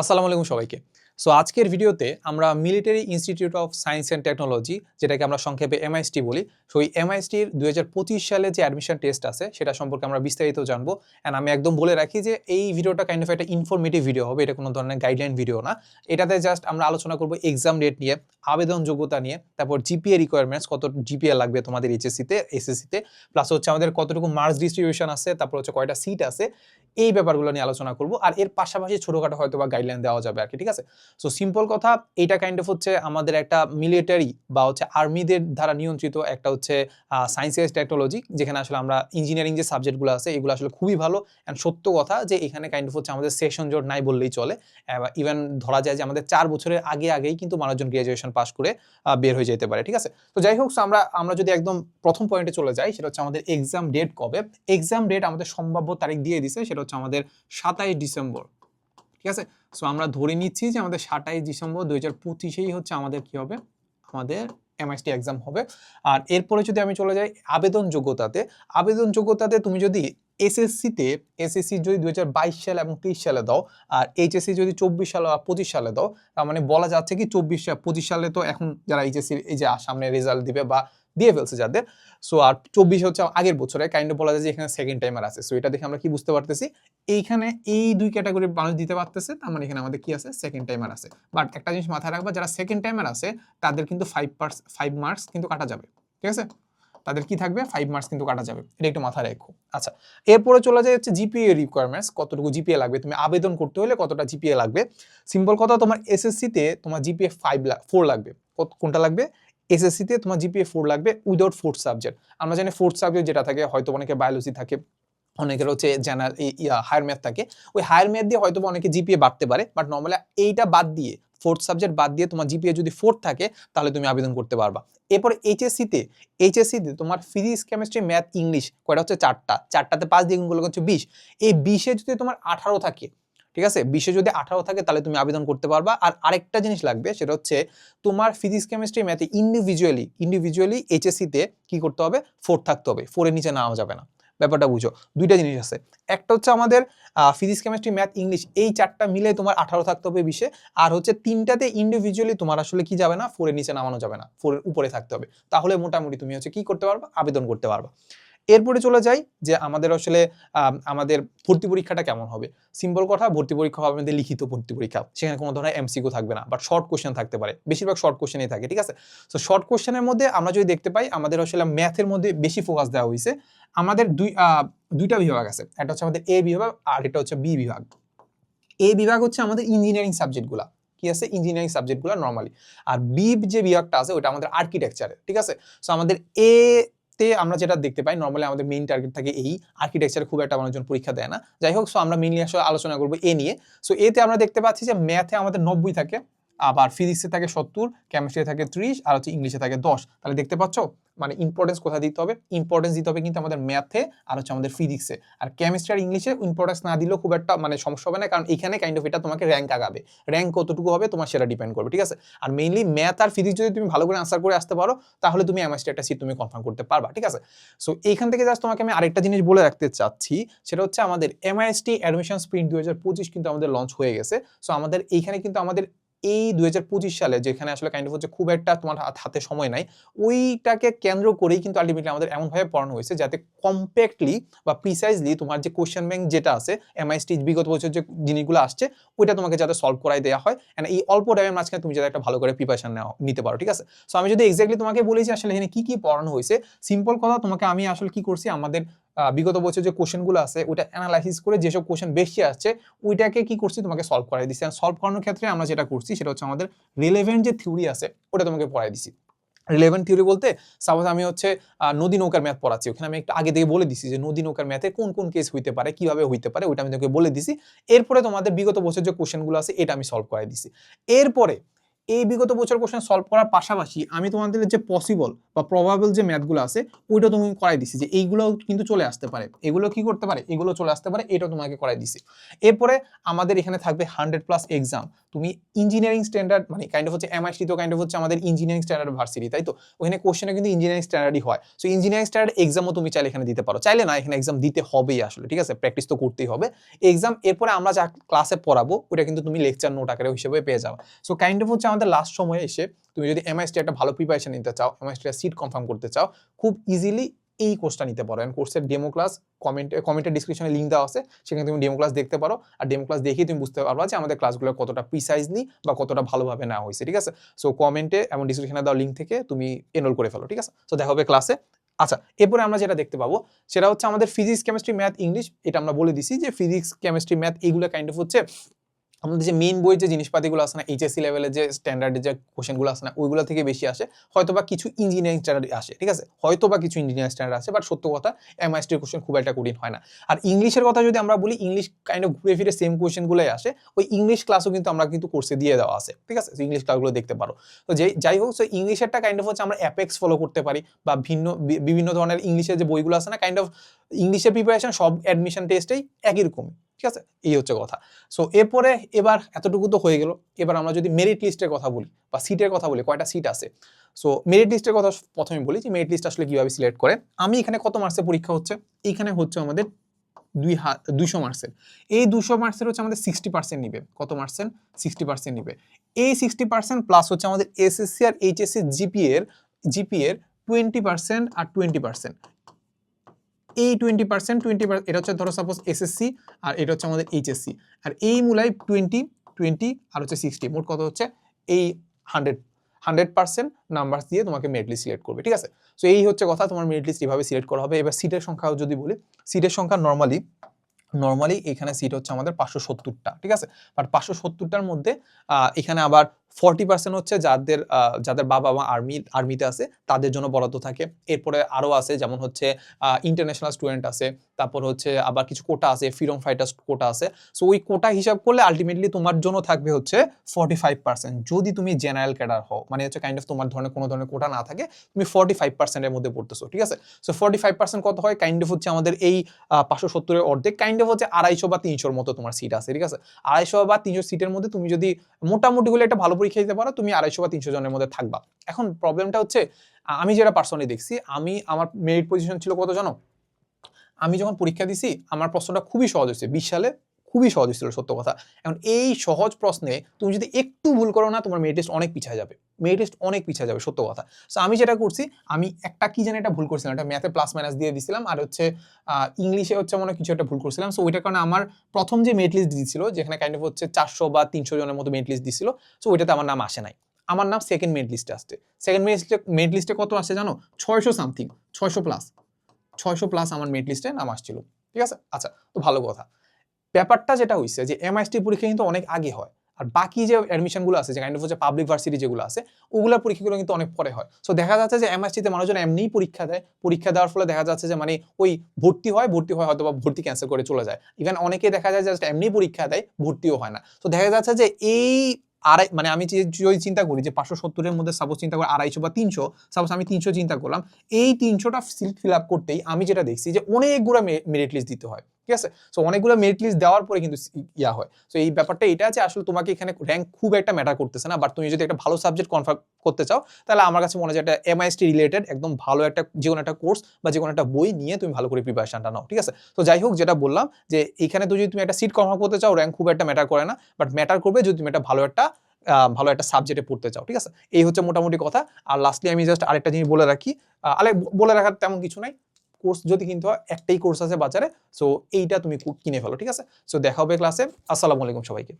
আসসালামু আলাইকুম সবাইকে। সো আজকের ভিডিওতে আমরা military institute of science and technology যেটাকে আমরা সংক্ষেপে এমআইএসটি বলি সো এই এমআইএসটির দুই হাজার পঁচিশ সালে যে অ্যাডমিশন টেস্ট আছে, সেটা সম্পর্কে আমরা বিস্তারিত জানব। অ্যান্ড আমি একদম বলে রাখি যে এই ভিডিওটা কাইন্ড অফ একটা ইনফরমেটিভ ভিডিও হবে, এটা কোনো ধরনের গাইডলাইন ভিডিও না। এটাতে জাস্ট আমরা আলোচনা করব এক্সাম ডেট নিয়ে আবেদন যোগ্যতা নিয়ে, তারপর জিপিএ রিকোয়ারমেন্টস কত জিপিএ লাগবে তোমাদের এইচএসসিতে এসএসসিতে প্লাস হচ্ছে আমাদের কতটুকু মার্কস ডিস্ট্রিবিউশন আছে, তারপর হচ্ছে কয়টা সিট আছে, এই ব্যাপারগুলো নিয়ে আলোচনা করব। আর এর পাশাপাশি ছোটোখাটো হয়তো বা গাইডলাইন দেওয়া যাবে আর কি ঠিক আছে? সো সিম্পল কথা এইটা কাইন্ড অফ হচ্ছে আমাদের একটা মিলিটারি বা হচ্ছে আর্মিদের দ্বারা নিয়ন্ত্রিত একটা হচ্ছে সায়েন্স এস টেকনোলজি যেখানে আসলে আমরা ইঞ্জিনিয়ারিং যে সাবজেক্টগুলো আছে, এগুলো আসলে খুবই ভালো। অ্যান্ড সত্য কথা যে এখানে কাইন্ড অফ হচ্ছে আমাদের সেশন জোট নাই বললেই চলে। ইভেন ধরা যায় যে আমাদের চার বছরের আগে আগেই কিন্তু মানুষজন গ্রাজুয়েশন পাস করে বের হয়ে যেতে পারে, ঠিক আছে? তো যাই হোক আমরা আমরা যদি একদম প্রথম পয়েন্টে চলে যাই, সেটা হচ্ছে আমাদের এক্সাম ডেট কবে? এক্সাম ডেট আমাদের সম্ভাব্য তারিখ দিয়ে দিছে, সেটা হচ্ছে আমাদের সাতাইশ ডিসেম্বর, ঠিক আছে? সো আমরা ধরে নিচ্ছি যে আমাদের সাতাইশ ডিসেম্বর দুই হাজার পঁচিশেই হচ্ছে আমাদের কি হবে? আমাদের এমআইএসটি এক্সাম হবে। আর এরপরে যদি আমি চলে যাই আবেদন যোগ্যতাতে আবেদন যোগ্যতাতে তুমি যদি এসএসসিতে এসএসসি যদি বাইশ সালে এবং তেইশ সালে দাও, আর এইচএসসি যদি চব্বিশ সালে বা পঁচিশ সালে দাও, তার মানে বলা যাচ্ছে কি চব্বিশ পঁচিশ সালে তো এখন যারা এইচএসসি এই যে সামনে রেজাল্ট দিবে বা দিয়ে ফেলছে যাদের। সো আর চব্বিশ হচ্ছে আগের বছরে কাইন্ড বলা যায় যে এখানে সেকেন্ড টাইমার আছে। সো এটা দেখে আমরা কি বুঝতে পারতেছি? এইখানে এই দুই ক্যাটাগরির মানুষ দিতে পারতেছে, তার মানে এখানে আমাদের কি আছে? সেকেন্ড টাইমার আছে। বাট একটা জিনিস মাথায় রাখবা, যারা সেকেন্ড টাইমার আছে, তাদের কিন্তু ফাইভ পার্স ফাইভ মার্কস কিন্তু কাটা যাবে। ঠিক আছে? তাদের কি থাকবে? ফাইভ মার্কস কিন্তু কাটা যাবে। এটা একটু মাথায় রেখো। আচ্ছা এরপরে চলে যায় হচ্ছে জিপিএ রিকোয়ারমেন্টস কতটুকু জিপিএ লাগবে? তুমি আবেদন করতে হলে কতটা জিপিএ লাগবে? সিম্পল কথা, তোমার এসএসসিতে তোমার জিপিএ ফাইভ ফোর লাগবে। কোনটা লাগবে? এসএসসিতে তোমার জিপিএ ফোর লাগবে উইদাউট ফোর্থ সাবজেক্ট আমরা জানি ফোর্থ সাবজেক্ট যেটা থাকে, হয়তো অনেকে বায়োলজি থাকে, অনেকের হচ্ছে জেনারেল হায়ার ম্যাথ থাকে। ওই হায়ার ম্যাথ দিয়ে হয়তো অনেকে জিপিএ বাড়তে পারে বাট নর্মালি এইটা বাদ দিয়ে ফোর্থ সাবজেক্ট বাদ দিয়ে তোমার জিপিএ যদি ফোর্থ থাকে, তাহলে তুমি আবেদন করতে পারবা। এরপরে এইচএসসিতে এইচএসসিতে তোমার ফিজিক্স কেমিস্ট্রি ম্যাথ ইংলিশ কয়টা হচ্ছে? চারটা। চারটাতে পাঁচ দিয়ে গুণগুলো হচ্ছে বিশ। এই বিশে যদি তোমার আঠারো থাকে ঠিক আছে? বিশে যদি আঠারো থাকে, তাহলে তুমি আবেদন করতে পারবা। আর আরেকটা জিনিস লাগবে, সেটা হচ্ছে তোমার ফিজিক্স কেমিস্ট্রি ম্যাথে ইন্ডিভিজুয়ালি ইন্ডিভিজুয়ালি এইচএসসিতে কি করতে হবে? ফোর থাকতে হবে। ফোরের নিচে নাও যাবে না। ব্যাপারটা বুঝো। দুইটা জিনিস আছে। একটা হচ্ছে আমাদের ফিজিক্স কেমিস্ট্রি ম্যাথ ইংলিশ এই চারটা মিলে তোমার আঠারো থাকতে হবে বিশে। আর হচ্ছে তিনটাতে ইন্ডিভিজুয়ালি তোমার আসলে কি যাবে না? ফোরের নিচে নামানো যাবে না। ফোরের উপরে থাকতে হবে। তাহলে মোটামুটি তুমি হচ্ছে কি করতে পারবা? আবেদন করতে পারবা। এরপরে চলে যাই যে আমাদের আসলে আমাদের ভর্তি পরীক্ষাটা কেমন হবে? সিম্পল কথা, ভর্তি পরীক্ষা হবে আমাদের লিখিত ভর্তি পরীক্ষা। সেখানে কোনো ধরনের এমসিকিউ থাকবে না বাট শর্ট কোশ্চেন থাকতে পারে। বেশিরভাগ শর্ট কোশ্চেনই থাকে, ঠিক আছে? সো শর্ট কোশ্চেনের মধ্যে আমরা যদি দেখতে পাই, আমাদের আসলে ম্যাথের মধ্যে বেশি ফোকাস দেওয়া হয়েছে। আমাদের দুই দুইটা বিভাগ আছে। একটা হচ্ছে আমাদের এ বিভাগ, আর এটা হচ্ছে বি বিভাগ। এ বিভাগ হচ্ছে আমাদের ইঞ্জিনিয়ারিং সাবজেক্টগুলা কি আছে? ইঞ্জিনিয়ারিং সাবজেক্টগুলো নর্মালি আর বি যে বিভাগটা আছে, ওটা আমাদের আর্কিটেকচারে ঠিক আছে? সো আমাদের এ তে আমরা যেটা দেখতে পাই নর্মালি আমাদের মেইন টার্গেট থাকে এই। আর্কিটেকচার খুব একটা মানুষজন পরীক্ষা দেয় না। যাই হোক সো আমরা মেইনলি আসলে আলোচনা করব এ নিয়ে। সো এতে আমরা দেখতে পাচ্ছি যে ম্যাথে আমাদের নব্বই থাকে। আবার ফিজিক্সে থাকে সত্তর কেমিস্ট্রিতে থাকে ত্রিশ, আর হচ্ছে ইংলিশে থাকে দশ। তাহলে দেখতে পাচ্ছ মানে ইম্পর্টেন্স কোথায় দিতে হবে? ইম্পর্টেন্স দিতে হবে কিন্তু আমাদের ম্যাথে আর হচ্ছে আমাদের ফিজিক্সে আর কেমিস্ট্রি আর ইংলিশে ইম্পর্টেন্স না দিলেও খুব একটা মানে সমস্যা হবে না, কারণ এখানে কাইন্ড অফ এটা তোমাকে র্যাঙ্ক আগাবে। র্যাঙ্ক কতটুকু হবে, তোমার সেটা ডিপেন্ড করবে, ঠিক আছে? আর মেইনলি ম্যাথ আর ফিজিক্স যদি তুমি ভালো করে আনসার করে আসতে পারো, তাহলে তুমি এমএসটি একটা সিট তুমি কনফার্ম করতে পারবা, ঠিক আছে? সো এইখান থেকে জাস্ট তোমাকে আমি আরেকটা জিনিস বলে রাখতে চাচ্ছি, সেটা হচ্ছে আমাদের এমআইএসটি অ্যাডমিশন স্প্রিন্ট হাজার পঁচিশ কিন্তু আমাদের লঞ্চ হয়ে গেছে। সো আমাদের এইখানে কিন্তু আমাদের এই দুই সালে যেখানে আসলে কাইন্ড অফ হচ্ছে খুব একটা তোমার হাতে সময় নাই, ওইটাকে কেন্দ্র করেই কিন্তু আলটিমেটলি আমাদের এমনভাবে পড়ানো হয়েছে যাতে কম্প্যাক্টলি বা প্রিসাইজলি তোমার যে কোশ্চেন ব্যাংক যেটা আছে এমআইএসটি বিগত বছর যে জিনিসগুলো আসছে, ওইটা তোমাকে যাতে সলভ করাই দেওয়া হয়। And এই অল্প টাইমের মাঝখানে তুমি যাতে একটা ভালো করে প্রিপারেশন নেওয়া নিতে পারো, ঠিক আছে? সো আমি যদি এক্স্যাক্টলি তোমাকে বলি যে আসলে এখানে কী কী পড়ানো হয়েছে সিম্পল কথা তোমাকে আমি আসলে কি করছি, আমাদের বিগত বছর যে কোশ্চেনগুলো আছে, ওইটা অ্যানালাইসিস করে যেসব কোশ্চেন বেশি আসছে, ওইটাকে কি করছি তোমাকে সলভ করাই দিচ্ছি। সলভ করানোর ক্ষেত্রে আমরা যেটা করছি, সেটা হচ্ছে আমাদের রিলেভেন্ট যে থিওরি আছে, ওটা তোমাকে পড়াই দিছি রিলেভেন্ট থিওরি বলতে সাপোজ আমি হচ্ছে নদী নৌকার ম্যাথ পড়াচ্ছি, ওখানে আমি একটু আগে থেকে বলে দিছি যে নদী নৌকার ম্যাথে কোন কোন কেস হইতে পারে, কীভাবে হইতে পারে, ওইটা আমি তোমাকে বলে দিছি এরপরে তোমাদের বিগত বছর যে কোশ্চেনগুলো আছে, এটা আমি সলভ করাই দিছি এরপরে এই বিগত বছর কোশ্চেন সলভ করার পাশাপাশি আমি তোমাদের যে পসিবল বা প্রবাবল যে ম্যাথগুলো আছে, ওইটা তুমি করাই দিছি যে এইগুলো কিন্তু চলে আসতে পারে। এগুলো কি করতে পারে? এগুলো চলে আসতে পারে, এটা তোমাকে করাই দিছি। এরপরে আমাদের এখানে থাকবে হান্ড্রেড প্লাস এক্সাম তুমি ইঞ্জিনিয়ারিং স্ট্যান্ডার্ড মানে কাইন্ড অফ হচ্ছে এমআইসি তো কাইন্ড অফ হচ্ছে আমাদের ইঞ্জিনিয়ারিং স্ট্যান্ডার্ড ভার্সিটি তাই তো? ওখানে কোশ্চেনে কিন্তু ইঞ্জিনিয়ারিং স্ট্যান্ডার্ডই হয়। সো ইঞ্জিনিয়ারিং স্ট্যান্ডার্ড এক্সামও তুমি চাইলে এখানে দিতে পারো। চাইলে না, এখানে এক্সাম দিতে হবেই আসলে, ঠিক আছে? প্র্যাকটিস তো করতেই হবে। এক্সাম এরপরে আমরা যা ক্লাসে পড়াবো ওটা কিন্তু তুমি লেকচার নোট আকারে হিসেবে পেয়ে যাও সো কাইন্ড অফ হচ্ছে আমাদের লাস্ট সময়ে এসে তুমি যদি এমআইএসটি একটা ভালো প্রিপারেশন নিতে চাও এমআইএসটি সিট কনফার্ম করতে চাও, খুব ইজিলি এই কোর্সটা নিতে পারো। অ্যান্ড কোর্সের ডেমো ক্লাস কমেন্টে কমেন্টের ডিসক্রিপশনে লিঙ্ক দেওয়া আছে, সেখানে তুমি ডেমো ক্লাস দেখতে পারো। আর ডেমো ক্লাস দেখেই তুমি বুঝতে পারবা যে আমাদের ক্লাসগুলো কতটা প্রিসাইজলি বা কতটা ভালোভাবে নেওয়া হয়েছে, ঠিক আছে? সো কমেন্টে এবং ডিসক্রিপশনে দেওয়া লিঙ্ক থেকে তুমি এনরোল করে ফেলো, ঠিক আছে? সো দেখা হবে ক্লাসে আচ্ছা এরপরে আমরা যেটা দেখতে পাবো, সেটা হচ্ছে আমাদের ফিজিক্স কেমিস্ট্রি ম্যাথ ইংলিশ এটা আমরা বলে দিছি যে ফিজিক্স কেমিস্ট্রি ম্যাথ এইগুলো কাইন্ড অফ হচ্ছে আমাদের যে মেইন বইয়ের যে জিনিসপাতিগুলো আসে না এইচএসসি লেভেলের যে স্ট্যান্ডার্ডের যে কোশ্চেনগুলো আসে না, ওইগুলো থেকে বেশি আসে। হয়তো বা কিছু ইঞ্জিনিয়ারিং স্ট্যান্ডার্ড আসে, ঠিক আছে? হয়তো বা কিছু ইঞ্জিনিয়ারিং স্ট্যান্ডার্ড আসে বাট সত্য কথা এমআইএসটির কোশ্চেন খুব একটা কঠিন হয় না। আর ইংলিশের কথা যদি আমরা বলি ইংলিশ কাইন্ড অফ ঘুরে ফিরে সেম কোশ্চেনগুলোই আসে। ওই ইংলিশ ক্লাসও কিন্তু আমরা কিন্তু কোর্সে দিয়ে দেওয়া আছে, ঠিক আছে? ইংলিশ ক্লাসগুলো দেখতে পারো। তো যে, যাই হোক সো ইংলিশেরটা কাইন্ড অফ হচ্ছে আমরা অ্যাপেক্স ফলো করতে পারি বা ভিন্ন বিভিন্ন ধরনের ইংলিশের যে বইগুলো আছে না কাইন্ড অফ ইংলিশের প্রিপারেশন সব অ্যাডমিশন টেস্টেই একই রকমই, ঠিক আছে? এই হচ্ছে কথা। সো এরপরে এবার এতটুকু তো হয়ে গেল। এবার আমরা যদি মেরিট লিস্টের কথা বলি বা সিটের কথা বলি, কয়টা সিট আছে? সো মেরিট লিস্টের কথা প্রথমে বলি যে মেরিট লিস্ট আসলে কীভাবে সিলেক্ট করে? আমি এখানে কত মার্কসের পরীক্ষা হচ্ছে? এইখানে হচ্ছে আমাদের দুই হা দুইশো মার্কসের এই দুশো মার্কসের হচ্ছে আমাদের সিক্সটি পার্সেন্ট নিবে। কত পার্সেন্ট সিক্সটি পার্সেন্ট নিবে। এই সিক্সটি পার্সেন্ট প্লাস হচ্ছে আমাদের এসএসসি আর এইচএসসি জিপিএ এর জিপি এর টোয়েন্টি পার্সেন্ট আর টোয়েন্টি পার্সেন্ট এই টোয়েন্টি পার্সেন্ট টোয়েন্টি এটা হচ্ছে ধরো সাপোজ এসএসসি আর এটা হচ্ছে আমাদের এইচএসসি আর এই মূলায় টোয়েন্টি টোয়েন্টি আর হচ্ছে সিক্সটি মোট কত হচ্ছে? এই হান্ড্রেড হান্ড্রেড পার্সেন্ট নাম্বার দিয়ে তোমাকে মেরিট লিস্ট সিলেক্ট করবে, ঠিক আছে? সো এই হচ্ছে কথা, তোমার মেরিট লিস্ট এভাবে সিলেক্ট করা হবে। এবার সিটের সংখ্যাও যদি বলি সিটের সংখ্যা নর্মালি নর্মালি এখানে সিট হচ্ছে আমাদের পাঁচশো সত্তরটা, ঠিক আছে? বাট পাঁচশো সত্তরটার মধ্যে এখানে আবার ফর্টি পার্সেন্ট হচ্ছে যাদের যাদের বাবা মা আর্মি, আর্মিতে আছে, তাদের জন্য বরাদ্দ থাকে। এরপরে আরও আছে, যেমন হচ্ছে ইন্টারন্যাশনাল স্টুডেন্ট আছে, তারপর হচ্ছে আবার কিছু কোটা আছে ফ্রিডম ফাইটার্স কোটা আছে। সো ওই কোটা হিসাব করলে আলটিমেটলি তোমার জন্য থাকবে হচ্ছে ফর্টি ফাইভ পার্সেন্ট যদি তুমি জেনারেল ক্যাডার হও মানে হচ্ছে কাইন্ড অফ তোমার ধরনের কোনো ধরনের কোটা না থাকে, তুমি ফর্টি ফাইভ পার্সেন্টের মধ্যে পড়তেছো, ঠিক আছে? সো ফর্টি ফাইভ পার্সেন্ট কত হয়? কাইন্ড অফ হচ্ছে আমাদের এই পাঁচশো সত্তরের অর্ধেক কাইন্ড অফ হচ্ছে আড়াইশো বা তিনশোর মতো তোমার সিট আছে, ঠিক আছে? আড়াইশো বা তিনশো সিটের মধ্যে তুমি যদি মোটামুটি হলে একটা ভালো পরীক্ষা দিতে পারো, তুমি আড়াইশো বা তিনশো জনের মধ্যে থাকবা। এখন প্রবলেমটা হচ্ছে আমি যেটা পার্সোনালি দেখছি, আমি, আমার মেরিট পজিশন ছিল কত জানো? আমি যখন পরীক্ষা দিছি, আমার প্রশ্নটা খুবই সহজ হয়েছে। বিশ সালে খুবই সহজ হয়েছিল সত্য কথা। এখন এই সহজ প্রশ্নে তুমি যদি একটু ভুল করো না, তোমার মেরিট টেস্ট অনেক পিছিয়ে যাবে। মেরিট টেস্ট অনেক পিছিয়ে যাবে, সত্য কথা। সো আমি যেটা করছি, আমি একটা কি জানি এটা ভুল করছিলাম। একটা ম্যাথে প্লাস মাইনাস দিয়ে দিছিলাম, আর হচ্ছে ইংলিশে হচ্ছে মনে কিছু একটা ভুল করছিলাম। সো ওইটার কারণে আমার প্রথম যে মেরিট লিস্ট দিয়েছিল, যেখানে কাইন্ড অফ হচ্ছে চারশো বা তিনশো জনের মতো মেরিট লিস্ট দিছিল সো ওইটাতে আমার নাম আসে নাই। আমার নাম সেকেন্ড মেরিট লিস্টে আসছে। সেকেন্ড মেরিট লিস্টে মেরিট লিস্টে কত আসে জানো? ছয়শো সামথিং ছয়শো প্লাস ছয়শো প্লাস আমার মেরিট লিস্টে নাম আসছিল। ঠিক আছে? আচ্ছা তো ভালো কথা। ব্যাপারটা যেটা হয়েছে যে এমআইএসটি পরীক্ষা কিন্তু অনেক আগে হয়। আর বাকি যে অ্যাডমিশনগুলো আছে, যে কাইন্ড অফ হচ্ছে পাবলিক ভার্সিটি যেগুলো আছে, ওগুলোর পরীক্ষাগুলো কিন্তু অনেক পরে হয়। সো দেখা যাচ্ছে যে এমআইএসটিতে মানুষজন এমনিই পরীক্ষা দেয়। পরীক্ষা দেওয়ার ফলে দেখা যাচ্ছে যে মানে ওই ভর্তি হয় ভর্তি হয় হয়তো বা ভর্তি ক্যান্সেল করে চলে যায়। ইভেন অনেকে দেখা যায় জাস্ট এমনি পরীক্ষা দেয়, ভর্তিও হয় না। তো দেখা যাচ্ছে যে এই আড়াই মানে আমি যে যদি চিন্তা করি যে পাঁচশো সত্তরের মধ্যে সাপোজ চিন্তা করি আড়াইশো বা তিনশো সাপোজ আমি তিনশো চিন্তা করলাম, এই তিনশোটা ফিল আপ করতেই আমি যেটা দেখছি যে অনেকগুলো মেরিট লিস্ট দিতে হয়। ঠিক আছে? সো অনেকগুলো মেরিট লিস্ট দেওয়ার পরে কিন্তু ইয়া হয়। সো এই ব্যাপারটা এটা আছে, আসলে তোমাকে এখানে র্যাঙ্ক খুব একটা ম্যাটার করতেছে না। বাট তুমি যদি একটা ভালো সাবজেক্ট কনফার্ম করতে চাও, তাহলে আমার কাছে মনে হয় একটা এমআইএসটি রিলেটেড একদম ভালো একটা, যে কোনো একটা কোর্স বা যে কোনো একটা বই নিয়ে তুমি ভালো করে প্রিপারেশনটা নাও, ঠিক আছে? তো যাই হোক, যেটা বললাম যে এখানে তো যদি তুমি একটা সিট কনফার্ম করতে চাও র্যাঙ্ক খুব একটা ম্যাটার করে না। বাট ম্যাটার করবে যদি তুমি একটা ভালো একটা ভালো একটা সাবজেক্টে পড়তে চাও, ঠিক আছে? এই হচ্ছে মোটামুটি কথা। আর লাস্টলি আমি জাস্ট আরেকটা জিনিস বলে রাখি। আরে বলে রাখার তেমন কিছু নাই। কোর্স যদি কিনতে হয়, একটাই কোর্স আছে বাজারে। সো এইটা তুমি কিনে ফেলো, ঠিক আছে? সো দেখা হবে ক্লাসে আসসালামু আলাইকুম সবাইকে।